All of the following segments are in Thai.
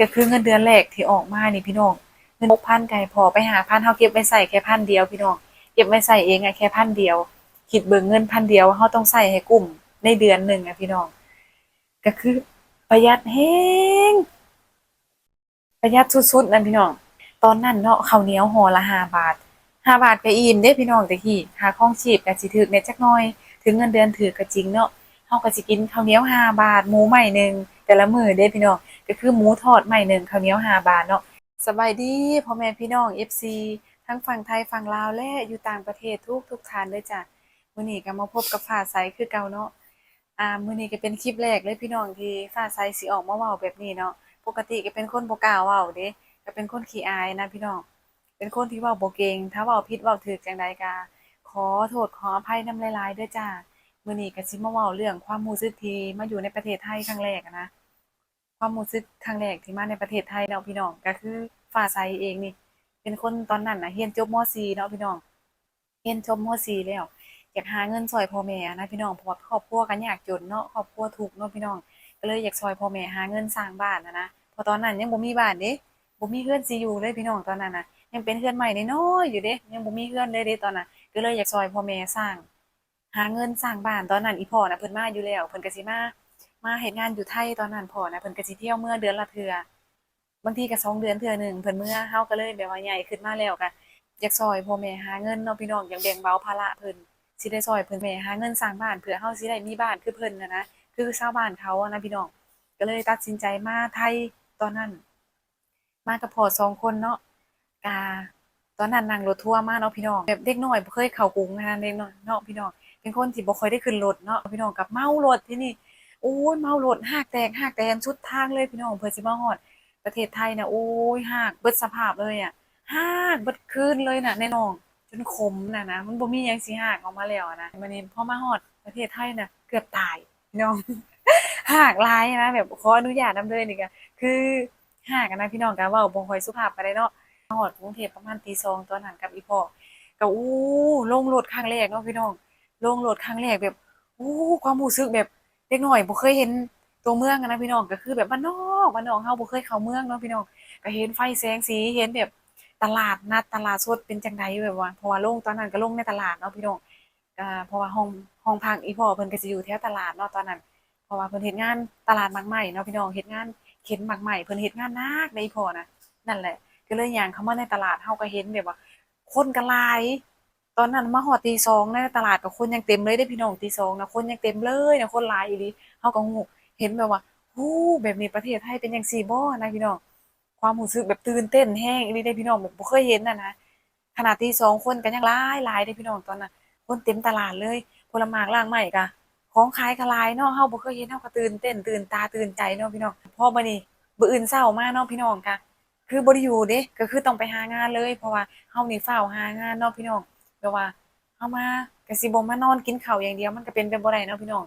ก็คือเงินเดือนแรกที่ออกมานี่พี่น้องเงิน6,000ไก่พอไปหาพันเฮาเก็บไว้ใส่แค่พันเดียวพี่น้องเก็บไว้ใส่เองอะแค่พันเดียว คิดเบิ่งเงินพันเดียวเฮาต้องใส่ให้กลุ่มในเดือนหนึ่งอะพี่น้อง ก็คือประหยัดแฮงประหยัดสุดๆนั่นพี่น้อง ตอนนั้นเนาะข้าวเหนียวห่อละห้าบาทห้าบาทก็อิ่มเด้พี่น้องแต่กี้หาข้องชีพก็สิถึกแหน่จักน่อย ถึงเงินเดือนถือก็จริงเนาะเฮาก็สิกินข้าวเหนียวห้าบาทหมูใหม่หนึ่งแต่ละมื้อเด้พี่น้อง ก็คือหมูทอดใหม่หนึ่งข้าวเหนียวหาบาทเนาะสบายดีพ่อแม่พี่น้อง FC ทั้งฝั่งไทยฝั่งลาวและอยู่ต่างประเทศทุกทุกทานเลยจ้ะมื้อนี้ก็มาพบกับฟ้าใสคือเก่าเนาะอ่ามื้อนี้ก็เป็นคลิปแรกเลยพี่น้องที่ฟ้าใสสิออกมาเว้าแบบนี้เนาะปกติก็เป็นคนบ่กล้าเว้าเด้ก็เป็นคนขี้อายนะพี่น้องเป็นคนที่เว้าบ่เก่งถ้าเว้าผิดเว้าถูกจังใดก็ขอโทษขออภัยนำหลายๆเด้อจ้ามื้อนี้ก็สิมาเว้าเรื่องความรู้สึกที่มาอยู่ในประเทศไทยครั้งแรกนะ ความรู้สึกครั้งแรกที่มาในประเทศไทยเนาะพี่น้องก็คือฟ้าใสเองนี่ เป็นคนตอนนั้นนะเรียนจบม .4 เนาะพี่น้องเรียนจบม .4 แล้วอยากหาเงินช่วยพ่อแม่นะพี่น้องเพราะว่าครอบครัวก็ยากจนเนาะครอบครัวทุกเนาะพี่น้องก็เลยอยากช่วยพ่อแม่หาเงินสร้างบ้านอะนะเพราะตอนนั้นยังบ่มีบ้านเด้บ่มีเรือนสิอยู่เลยพี่น้องตอนนั้นนะยังเป็นเรือนใหม่น้อยอยู่เด้ยังบ่มีเรือนเลยเด้ตอนนั้นก็เลยอยากช่วยพ่อแม่สร้าง หาเงินสร้างบ้านตอนนั้นอีพ่อน่ะเพิ่นมาอยู่แล้วเพิ่นก็สิมา มาเฮ็ดงานอยู่ไทยตอนนั้นพอน่ะเพิ่นก็สิเที่ยวเมื่อเดือนละเทื่อบางทีก็สองเดือนเทื่อหนึ่งเพิ่นเมื่อเฮาก็เลยแบบว่าใหญ่ขึ้นมาแล้วก็อยากช่วยพ่อแม่หาเงินเนาะพี่น้องอยากแบ่งเบาภาระเพิ่นสิได้ซอยเพิ่นแหม่หาเงินสร้างบ้านเพื่อเฮาสิได้มีบ้านคือเพิ่นนะนะคือชาวบ้านเขาอะนะพี่น้องก็เลยตัดสินใจมาไทยตอนนั้น มากับพ่อสองคนเนาะกาตอนนั้นนั่งรถทัวร์มาเนาะพี่น้องแบบเด็กน้อยเคยเข้ากรุงนะเด็กน้อยเนาะพี่น้องเป็นคนที่บ่ค่อยได้ขึ้นรถเนาะพี่น้องกับเมารถที่นี่ โอ้ยเมารถหากแตกหากแตนสุดทางเลยพี่น้องเพื่อสิมาฮอด ประเทศไทยน่ะโอ้ยหากเบิดสภาพเลยอะหากเบิดคืนเลยน่ะแน่น้องจนขมน่ะนะมันบ่มียังสิหากออกมาแล้วนะวันนี้พอมาฮอดประเทศไทยน่ะเกือบตายพี่น้องหากหลายนะแบบขออนุญาตนำเด้อนี่ก็คือหากอะนะพี่น้องก็เว้าบ่ค่อยสุภาพปานใดเนาะมาฮอดกรุงเทพประมาณตีสองตอนนั้นกับอีพ่อก็อู้ลงรถครั้งแรกเนาะพี่น้องลงรถครั้งแรกแบบอู้ความรู้สึกแบบ เด็กหน้อยบ่เคยเห็นตัวเมืองนะพี่น้องก็คือแบบบ้านนอกบ้านนอกเฮาบ่เคยเข้าเมืองเนาะพี่น้องก็เห็นไฟแสงสีเห็นแบบตลาดนัดตลาดสดเป็นจังไดแบบว่าเพราะว่าลงตอนนั้นก็ลงในตลาดเนาะพี่น้องก็เพราะว่าห้องห้องพักอีพ่อเพิ่นก็สิอยู่แถวตลาดเนาะตอนนั้น เพราะว่าเพิ่นเฮ็ดงานตลาดมากไหม้เนาะพี่น้องเฮ็ดงานเข็นมากไหม้เพิ่นเฮ็ดงานนักในอีพ่อนะนั่นแหละ ก็เลยย่างเข้ามาในตลาดเฮาก็เห็นแบบว่าคนก็หลาย ตอนนั้นมาฮอดตีสองในตลาดก็คนยังเต็มเลยเด้พี่น้องตีสองนะคนยังเต็มเลยนะคนหลายอีหลีเฮาก็ฮู้เห็นแบบว่าฮู้แบบนี้ประเทศไทยเป็นจังซีบ่นะพี่น้องความรู้สึกแบบตื่นเต้นแฮงอีหลีเด้พี่น้องแบบบ่เคยเห็นน่ะนะขนาดตีสองคนก็ยังหลายหลายเด้พี่น้องตอนนั้นคนเต็มตลาดเลยผลหมากลากไม้ก็ของขายก็หลายเนาะเฮาบ่เคยเห็นเฮาก็ตื่นเต้นตื่นตาตื่นใจเนาะพี่น้องพอมื้อนี้มื้ออื่นเช้ามาเนาะพี่น้องก็คือบ่ได้อยู่เด้ก็คือต้องไปหางานเลย เพราะว่าเฮานี่ฟ้าหางานเนาะพี่น้อง แบบว่าเฮามาก็สิบ่มานอนกินข้าวอย่างเดียวมันก็เป็นไปบ่ได้เนาะพี่น้อง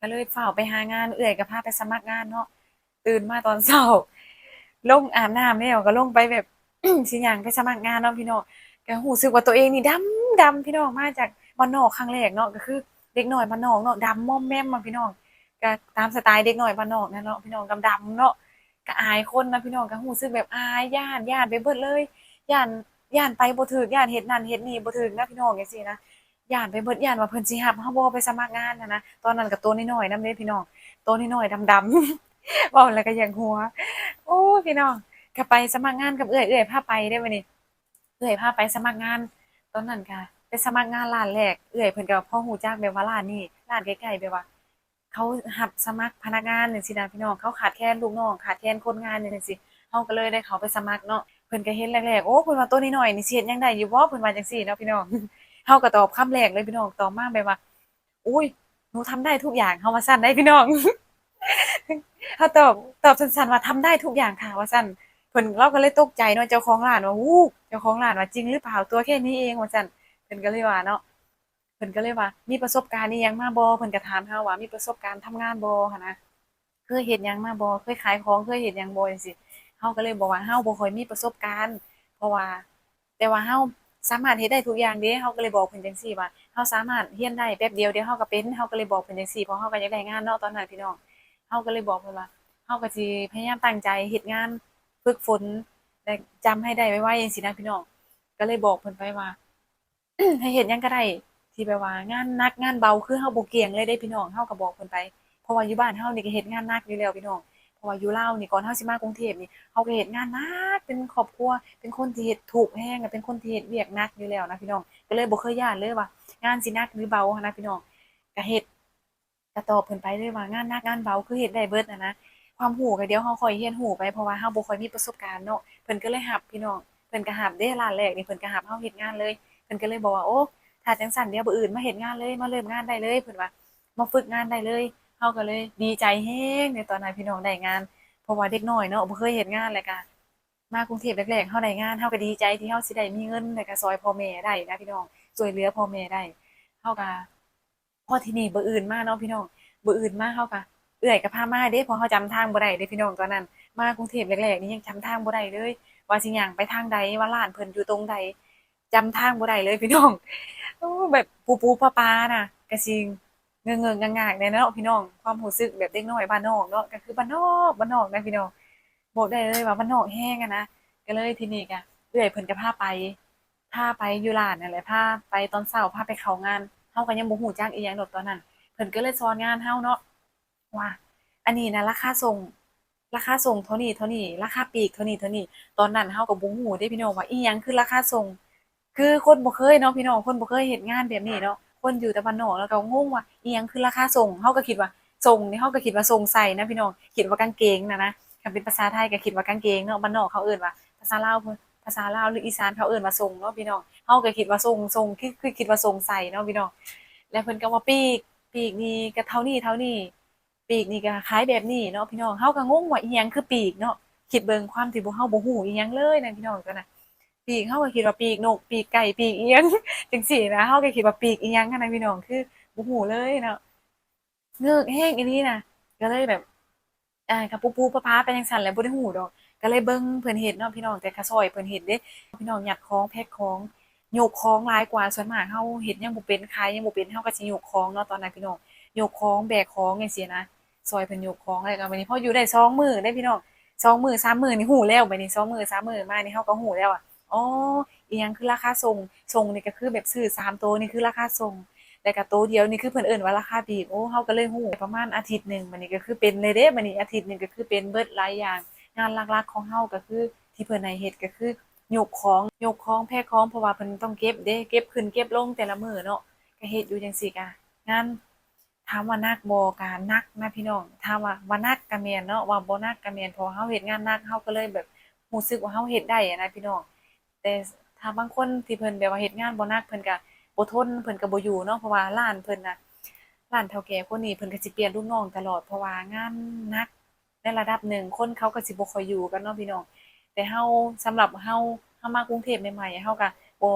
ก็เลยฟ้าไปหางานเอื้อยก็พาไปสมัครงานเนาะตื่นมาตอนเช้าลงอาบน้ำแล้วก็ลงไปแบบสิย่างไปสมัครงานเนาะพี่น้องก็รู้สึกว่าตัวเองนี่ดำดำพี่น้องมาจากบ้านนอกครั้งแรกเนาะก็คือเด็กหน้อยบ้านนอกเนาะดำม่อมแม่มอะพี่น้องก็ตามสไตล์เด็กหน้อยบ้านนอกนั่นเนาะพี่น้องดำเนาะก็อายคนนะพี่น้องก็รู้สึกแบบอายย้านย้านไปเบิดเลยย้าน ย้านไปบ่ถูกย้านเฮ็ดนั่นเฮ็ดนี่บ่ถูกนะพี่น้องจังซี่นะย้านไปเบิดย้านว่าเพิ่นสิรับเฮาบ่ไปสมัครงานนะนะตอนนั้นก็ตัวน้อยๆนำเด้พี่น้องตัวน้อยๆดำๆเว้าแล้วก็อยากหัว โอ้พี่น้องก็ไปสมัครงานกับเอื้อยเอื้อยพาไปได้มื้อนี้เอื้อยพาไปสมัครงาน ตอนนั้นก็ไปสมัครงานร้านแรกเอื้อยเพิ่นก็พอฮู้จักแบบว่าร้านนี้ร้านใกล้ๆแบบว่าเขารับสมัครพนักงานจังซี่นะพี่น้องเขาขาดแคลนลูกน้องขาดแคลนคนงานจังซี่เฮาก็เลยได้เขาไปสมัครเนาะ เพิ่นก็เห็นแรกๆโอ้เพิ่นว่าตัวนี้หน่อยนี่สิเฮ็ดยังได้อยู่บ่เพิ่นว่าจังซี่เนาะพี่น้องเฮาก็ตอบคำแรกเลยพี่น้องตอบมาแบบว่าอุ้ยหนูทำได้ทุกอย่างเฮาว่าซั่นได้พี่น้องเฮาตอบตอบสั้นๆว่าทำได้ทุกอย่างค่ะว่าซั่นเพิ่นเราก็เลยตกใจเนาะเจ้าของร้านว่าอู้เจ้าของร้านว่าจริงหรือเปล่าตัวแค่นี้เองว่าซั่นเพิ่นก็เลยว่าเนาะเพิ่นก็เลยว่า มีประสบการณ์อิหยังมาบ่เพิ่นก็ถามเฮาว่ามีประสบการณ์ทำงานบ่หันนะเคยเฮ็ดหยังมาบ่เคยขายของเคยเฮ็ดหยังบ่จังซี่ เฮาก็เลยบอกว่าเฮาบ่ค่อยมีประสบการณ์ เพราะว่า แต่ว่าเฮาสามารถเฮ็ดได้ทุกอย่างเด้เฮาก็เลยบอกเพิ่นจังซี่ว่าเฮาสามารถเรียนได้แป๊บเดียวเดี๋ยวเฮาก็เป็นเฮาก็เลยบอกเพิ่นจังซี่เพราะเฮาก็อยากได้งานเนาะตอนนั้นพี่น้องเฮาก็เลยบอกเพิ่นว่าเฮาก็สิพยายามตั้งใจเฮ็ดงานฝึกฝนและจำให้ได้ไวๆจังซี่นะพี่น้องก็เลยบอกเพิ่นไปว่าให้เฮ็ดหยังก็ได้ที่แบบว่างานหนักงานเบาคือเฮาบ่เกี่ยงเลยเด้พี่น้องเฮาก็บอกเพิ่นไปเพราะว่าอยู่บ้านเฮานี่ก็เฮ็ดงานหนักอยู่แล้วพี่น้อง เพราะว่าอยู่ลานี่ก่อนเฮาสิมากรุงเทพนี่เฮาก็เฮ็ดงานหนักเป็นครอบครัว เป็นคนที่เฮ็ดถูกแฮงอะเป็นคนที่เฮ็ดเวียกหนักอยู่แล้วนะพี่น้อง ก็เลยบ่เคยย้านเลยว่างานสิหนักหรือเบานะพี่น้องก็เฮ็ดก็ตอบเพิ่นไปเลยว่างานหนักงานเบาคือเฮ็ดได้เบิดอะนะความรู้ก็เดี๋ยวเฮาค่อยเรียนรู้ไปเพราะว่าเฮาบ่ค่อยมีประสบการณ์เนาะเพิ่นก็เลยรับพี่น้องเพิ่นก็รับเด้ร้านแรกนี่เพิ่นก็รับเฮาเฮ็ดงานเลยเพิ่นก็เลยบอกว่าโอ้ถ้าจังซั่นเดี๋ยวมื้ออื่นมาเฮ็ดงานเลยมาเริ่มงานได้เลยเพิ่นว่ามาฝึกงานได้เลย เฮาก็เลยดีใจแฮงในตอนนั้นพี่น้องได้งาน เพราะว่าเด็กน้อยเนาะบ่เคยเฮ็ดงานเลยก็มากรุงเทพแรกๆเฮาได้งานเฮาก็ดีใจที่เฮาสิได้มีเงินแล้วก็ซอยพ่อแม่ได้นะพี่น้องช่วยเหลือพ่อแม่ได้เฮาก็พอที่นี่บ่อื่นมาเนาะพี่น้องบ่อื่นมาเฮาก็เอื้อยก็พามาเด้พราะเฮาจำทางบ่ได้เด้พี่น้องตอนนั้น มากรุงเทพแรกๆนี่ยังจำทางบ่ได้เลย ว่าสิย่างไปทางใดว่าร้านเพิ่นอยู่ตรงใดจำทางบ่ได้เลยพี่น้องแบบปูๆปลาๆน่ะก็สิ เงอะๆงากๆแน่เนะพี่น้องความรู้สึกแบบเด็กน้อยบ้านนอกเนาะก็คือบ้านนอกบ้านนอกนะพี่น้องบอกได้เลยว่าบ้านนอกแฮงอะนะก็เลยทีนี้ก็เอื้อยเพิ่นก็พาไปพาไปอยู่ร้านนั่นแหละพาไปตอนเช้าพาไปเข้างานเฮาก็ยังบ่ฮู้จักอีหยังดอกตอนนั้นเพิ่นก็เลยสอนงานเฮาเนาะว่าอันนี้นะราคาส่งราคาส่งเท่านี้เท่านี้ราคาปีกเท่านี้เท่านี้ตอนนั้นเฮาก็บ่ฮู้เด้พี่น้องว่าอีหยังคือราคาส่ง คือคนบ่เคยเนาะพี่น้องคนบ่เคยเฮ็ดงานแบบนี้เนาะ คนอยู่แต่บ้านนอกแล้วก็งงว่าอียงคือราคาส่งเฮาก็คิดว่าส่งนี่เฮาก็คิดว่าส่งใส่นะพี่น้องคิดว่ากางเกงนะนะถ้าเป็นภาษาไทยก็คิดว่ากางเกงเนาะบ้านนอกเขาเอิ้นว่าภาษาลาวเพิ่นภาษาลาวหรืออีสานเขาเอิ้นว่าทรงเนาะพี่น้องเฮาก็คิดว่าทรงทรงคือคือคิดว่าทรงใส่เนาะพี่น้องแล้วเพิ่นก็ว่าปีกปีกนี่ก็เท่านี้เท่านี้ปีกนี่ก็คล้ายแบบนี้เนาะพี่น้องเฮาก็งงว่าอีหยังคือปีกเนาะคิดเบิ่งความที่บ่เฮาบ่ฮู้อีหยังเลยนะพี่น้องตอนะ ปีกเฮาก็คิดว่าปีกนกปีกไก่ปีกเอียงจังซี่นะเฮาก็คิดว่าปีกอีหยังหั้นนะพี่น้องคือบ่ฮู้เลยเนาะเงือกแฮงอีหลีน่ะก็เลยแบบอ่าก็ปูๆปลาๆไปจังซั่นแหละบ่ได้ฮู้ดอก ก็เลยเบิ่งเพิ่นเฮ็ดเนาะพี่น้องแต่ก็ซอยเพิ่นเฮ็ดเด้พี่น้องอยัดของแพ็กของยกของหลายกว่าส่วนมากเฮาเฮ็ดยังบ่เป็นขายยังบ่เป็นเฮาก็สิยกของเนาะตอนนั้นพี่น้องยกของแบกของจังซี่นะซอยเพิ่นยกของแล้วก็บัดนี้พออยู่ได้สองมื้อได้พี่น้องสองมือสามมือนี่ฮู้แล้วบัดนี้สองมือสามมือมานี่เฮาก็ฮู้แล้วอะ อ๋ออีหยังคือราคาส่งส่งนี่ก็คือแบบซื้อสามโตวนี่คือราคาส่งแล้วก็โตวเดียวนี่คือเพิ่นเอิ้นว่าราคาปลีโอ้เฮาก็เลยฮู้ประมาณอาทิตย์หนึ่งบัดนี้ก็คือเป็นเลยเด้บัดนี้อาทิตย์หนึ่งก็คือเป็นเบิดหลายอย่างงานหลักๆของเฮาก็คือ ที่เพิ่นให้เฮ็ดก็คือยกของยกของแพ็กของเพราะว่าเพิ่นต้องเก็บเด้เก็บขึ้นเก็บลงแต่ละมื้อเนาะก็เฮ็ดอยู่จังซี่กะงานถามว่านักบ่ก็หนักนะพี่น้องถามว่าบ่หนักก็แม่นเนาะว่าบ่นักก็แม่นพราะว่าเฮาเฮ็ดงานนักเฮาก็เลยแบบรู้สึกว่าเฮาเฮ็ดได้อะนะพี่น้อง แต่ถ้าบางคนที่เพิ่นแบบว่าเฮ็ดงานบ่นักเพิ่นก็บ่ทนเพิ่นก็บ่อยู่เนาะเพราะว่าร้านเพิ่นน่ะร้านเฒ่าแก่คนนี้เพิ่นก็สิเปลี่ยนลูกน้องตลอดเพราะว่างานหนักในระดับหนึ่งคนเขาก็สิบ่ค่อยอยู่กันเนาะพี่น้อง แต่เฮาสำหรับเฮาเฮามากรุงเทพใหม่ๆเฮาก็บ่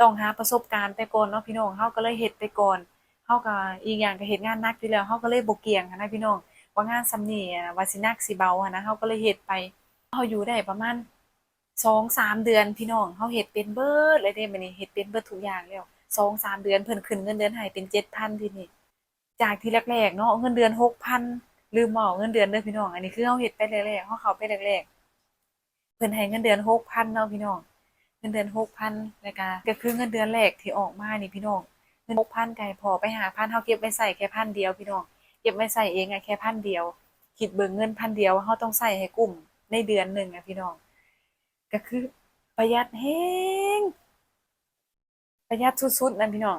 ต้องหาประสบการณ์ไปก่อนเนาะพี่น้องเฮาก็เลยเฮ็ดไปก่อนเฮาก็อีกอย่างก็เฮ็ดงานหนักอยู่แล้วเฮาก็เลยบ่เกี่ยงนะพี่น้องว่างานส่ำนี้ว่าสิหนักสิเบาหั้นนะเฮาก็เลยเฮ็ดไปเฮาอยู่ได้ประมาณ 2-3เดือนพี่น้องเฮาเฮ็ดเป็นเบิร์ดเลยเด้บัดนี้เฮ็ดเป็นเบิร์ดทุกอย่างแล้ว2-3เดือนเพิ่นขึ้นเงินเดือนให้เป็น7,000ทีนี้จากที่แรกๆเนาะเงินเดือน6,000ลืมบอกเงินเดือนเด้อพี่น้องอันนี้คือเฮาเฮ็ดไปแรกๆเฮาเขาไปแรกๆเพิ่นให้เงินเดือน6,000เนาะพี่น้องเงินเดือน6,000แล้วก็ก็คือเงินเดือนแรกที่ออกมานี่พี่น้องเงิน6,000ก็ให้พอไปหาพันเฮาเก็บไว้ใช้แค่พันเดียวพี่น้องเก็บไว้ใช้เองอะแค่พันเดียวคิดเบิ่งเงินพันเดียวเฮาต้องใช้ให้กุ้มในเดือนหนึ่งอะพี่น้อง ก็คือประหยัดแฮงประหยัดสุดๆนั่นพี่น้อง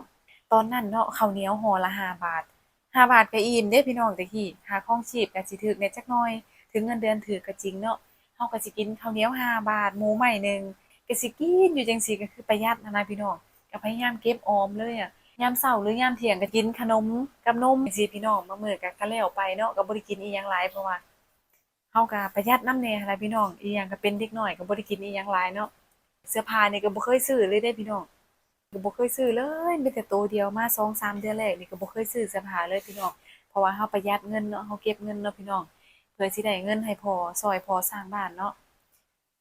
ตอนนั้นเนาะข้าวเหนียวห่อละห้าบาทห้าบาทก็อิ่มเด้พี่น้องแต่กี้ค่าครองชีพก็สิถูกแหน่ยจักหน่อย ถึงเงินเดือนถูกก็จริงเนาะเฮาก็สิกินข้าวเหนียวห้าบาทหมูไม้หนึ่งก็สิกินอยู่จังซี่ก็คือประหยัดนะนะพี่น้องก็พยายามเก็บออมเลยอะยามเช้าหรือยามเที่ยงก็กินขนมกับนมจังซี่พี่น้องบางมื้อก็ก็แล้วไปเนาะก็บ่ได้กินอิหยังหลายเพราะว่า เฮาก็ประหยัดน้ำแน่หั้นล่ะพี่น้อง อีหยังก็เป็นเด็กน้อยก็บ่ได้กินอิหยังหลายเนาะ เสื้อผ้านี่ก็บ่เคยซื้อเลยเด้พี่น้องก็บ่เคยซื้อเลยมีแต่โตวเดียวมา2-3เดือนแรกนี่ก็บ่เคยซื้อเสื้อผ้าเลยพี่น้อง เพราะว่าเฮาประหยัดเงินเนาะ เฮาเก็บเงินเนาะพี่น้อง เพื่อสิได้เงินให้พอช่วยพอสร้างบ้านเนาะ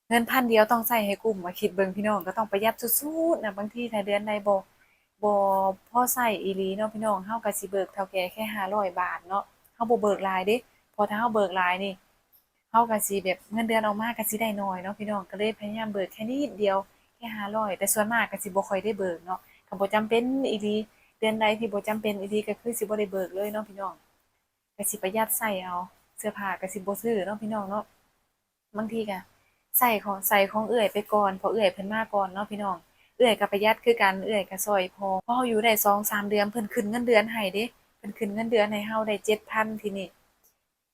เงินพันเดียวต้องใช้ให้คุ้มว่าคิดเบิ่งพี่น้องก็ต้องประหยัดสุดๆนะบางทีถ้าเดือนใดบ่บ่พอใช้อีหลีเนาะพี่น้องเฮาก็สิเบิกเท่าแก่แค่500บาทเนาะเฮาบ่เบิกหลายเด้พราะถ้าเฮาเบิกหลายนี่ เฮาก็สิแบบเงินเดือนออกมาก็สิได้น้อยเนาะพี่น้องก็เลยพยายามเบิกแค่นิดเดียวแค่500แต่ส่วนมากก็สิบ่ค่อยได้เบิกเนาะก็บ่จำเป็นอีหลีเดือนใดที่บ่จำเป็นอีหลีก็คือสิบ่ได้เบิกเลยเนาะพี่น้องก็สิประหยัดใช้เอาเสื้อผ้าก็สิบ่ซื้อเนาะพี่น้องเนาะบางทีก็ใส่ของใส่ของเอื้อยไปก่อนพราะเอื้อยเพิ่นมาก่อนเนาะพี่น้องเอื้อยก็ประหยัดคือกันเอื้อยก็ซอยพอพอเราอยู่ได้2-3เดือนเพิ่นขึ้นเงินเดือนให้เด้เพิ่นขึ้นเงินเดือนให้เฮาได้7,000ทีนี้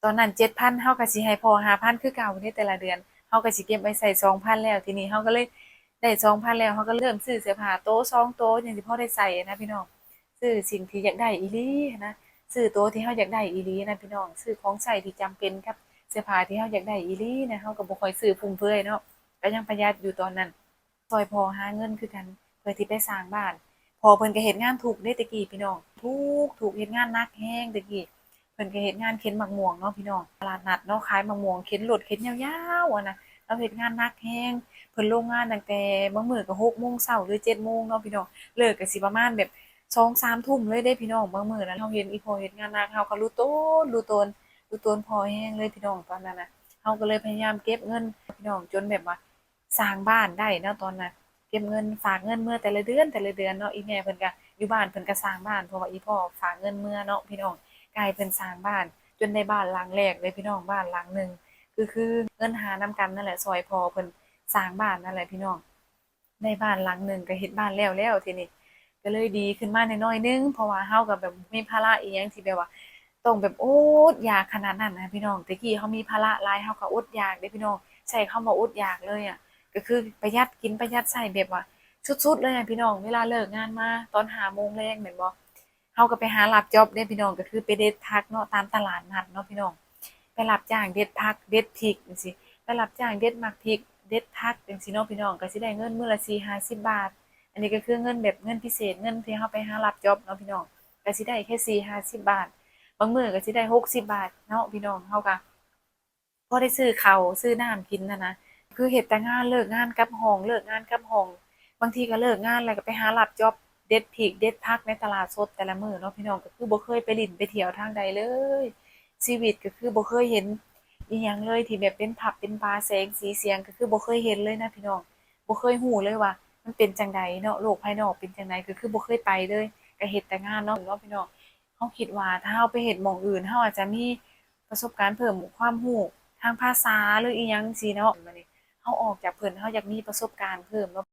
อนนั้น7,000เฮาก็สิให้พ่อ5,000คือเก่าเด้แต่ละเดือนเฮาก็สิเก็บไว้ใช้2,000แล้วทีนี้เฮาก็เลยได้2,000แล้วเฮาก็เริ่มซื้อเสื้อผ้าโต๊ะสองโต๊ะจั่งสิพอได้ใช้นะพี่น้องซื้อสิ่งที่อยากได้อีหลีนะซื้อโต๊ะที่เฮาอยากได้อีหลีนะพี่น้องซื้อของใช้ที่จำเป็นกับเสื้อผ้าที่เฮาอยากได้อีหลีนะเฮาก็บ่ค่อยซื้อฟุ่มเฟือยเนาะก็ยังประหยัดอยู่ตอนนั้นซอยพอหาเงินคือกันเพื่อที่ไปสร้างบ้าน พอเพิ่นก็เฮ็ดงานถูกข์เด้ตะกี้พี่น้องถูกถูกเฮ็ดงานนักแฮงตะกี้ เพิ่นก็เฮ็ดงานเข็นมักม่วงเนาะพี่น้องตลาดนัดเนาะขายมักม่วงเข็นรถเข็นยาวๆอะนะเราเฮ็ดงานนักแฮงเพิ่นลงงานตั้งแต่บางมื้อก็6โมงเช้าหรือ7โมงเนาะพี่น้องเลิกก็สิประมาณแบบ2-3ทุ่มเลยเด้พี่น้องบางมื้อนั้นเฮาเห็นอีพ่อเฮ็ดงานนักเฮาก็รู้ตนรู้ตนรู้ตนพอแฮงเลยพี่น้องตอนนั้นน่ะเฮาก็เลยพยายามเก็บเงินพี่น้องจนแบบว่าสร้างบ้านได้เนาะตอนนั้นเก็บเงินฝากเงินเมื่อแต่ละเดือนแต่ละเดือนเนาะอีแม่เพิ่นก็อยู่บ้านเพิ่นก็สร้างบ้านเพราะว่าอีพ่อฝากเงินเมื่อเนาะพี่น้อง กลายเพิ่นสร้างบ้าน จนได้บ้านหลังแรกเลยพี่น้องบ้านหลังหนึ่งคือคือเงินหานำกันนั่นแหละซอยพอเพิ่นสร้างบ้านนั่นแหละพี่น้องได้บ้านหลังหนึ่งก็เฮ็ดบ้านแล้วแล้วทีนี้ก็เลยดีขึ้นมาหน่อยนึงเพราะว่าเฮาก็แบบมีภาระอีหยังที่แบบว่าต้องแบบอดอยากขนาดนั้นนะพี่น้องแต่กี้เฮามีภาระหลายเฮาก็อดอยากเด้พี่น้องใช้คำว่าอดอยากเลยอะก็คือประหยัดกินประหยัดใช้แบบว่าสุดๆเลยอะพี่น้องเวลาเลิกงานมาตอน5โมงแลงแม่นบ่ เฮาก็ไปหารับจ็อบเด้พี่น้องก็คือไปเด็ดผักเนาะตามตลาดนัดเนาะพี่น้องไปรับจ้างเด็ดผักเด็ดพริกจังซี่ไปรับจ้างเด็ดมักพริกเด็ดผักจังซี่เนาะพี่น้องก็สิได้เงินมื้อละ4-50บาท อันนี้ก็คือเงินแบบเงินพิเศษเงินที่เฮาไปหารับจ็อบเนาะพี่น้องก็สิได้แค่4-50บาท บางมื้อก็สิได้60บาทเนาะพี่น้องเฮาก็พอได้ซื้อข้าวซื้อน้ำกินนะนะคือเฮ็ดแต่งานเลิกงานกลับห้องเลิกงานกลับห้อง บางทีก็เลิกงานแล้วก็ไปหารับจ็อบ เด็ดพริกเด็ดผักในตลาดสดแต่ละมือเนาะพี่น้องก็คือบ่เคยไปลินไปเที่ยวทางใดเลย ชีวิตก็คือบ่เคยเห็นอิหยังเลยที่แบบเป็นผับเป็นบาร์แสงสีเสียงก็คือบ่เคยเห็นเลยนะพี่น้องบ่เคยฮู้เลยว่า มันเป็นจังใดเนาะโลกภายนอกเป็นจังใดก็คือบ่เคยไปเลยก็เฮ็ดแต่งานเนาะเนาะพี่น้องเฮาคิดว่าถ้าเฮาไปเฮ็ดหม้องอื่นเฮาอาจจะมีประสบการณ์เพิ่มความรู้ทางภาษาหรืออิหยังจังซี่เนาะบัดนี้เฮาออกจากเพิ่นเฮาอยากมีประสบการณ์เพิ่มเนาะ